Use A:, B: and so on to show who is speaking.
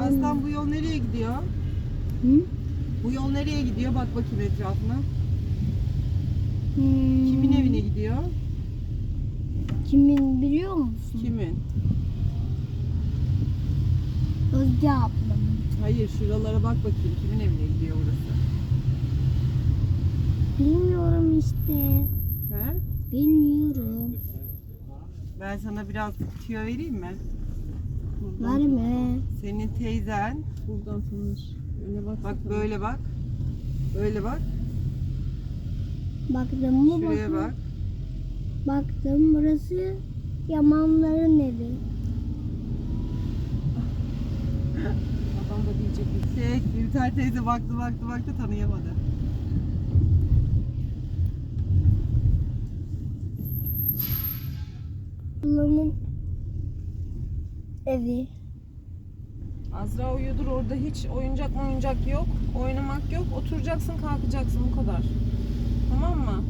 A: Aslan bu yol nereye gidiyor?
B: Hı?
A: Bu yol nereye gidiyor? Bak bakayım etrafına.
B: Hmm.
A: Kimin evine gidiyor?
B: Kimin biliyor musun?
A: Kimin?
B: Özge ablamın.
A: Hayır şuralara bak bakayım. Kimin evine gidiyor burası?
B: Bilmiyorum işte.
A: He?
B: Bilmiyorum.
A: Ben sana biraz tüyo vereyim mi? Buradan.
B: Verme.
A: Senin teyzen
C: Buradan tanır. Öne bak.
A: bak böyle bak. Böyle bak.
B: Baktım mı
A: Şuraya
B: bakın.
A: bak.
B: Baktım burası Yamanların evi.
C: Adam da diyecek.
A: Şey, Gülter teyze baktı baktı baktı tanıyamadı.
B: Ablamın evi.
C: Azra uyudur orada hiç oyuncak oyuncak yok. Oynamak yok. Oturacaksın kalkacaksın bu kadar. Tamam mı?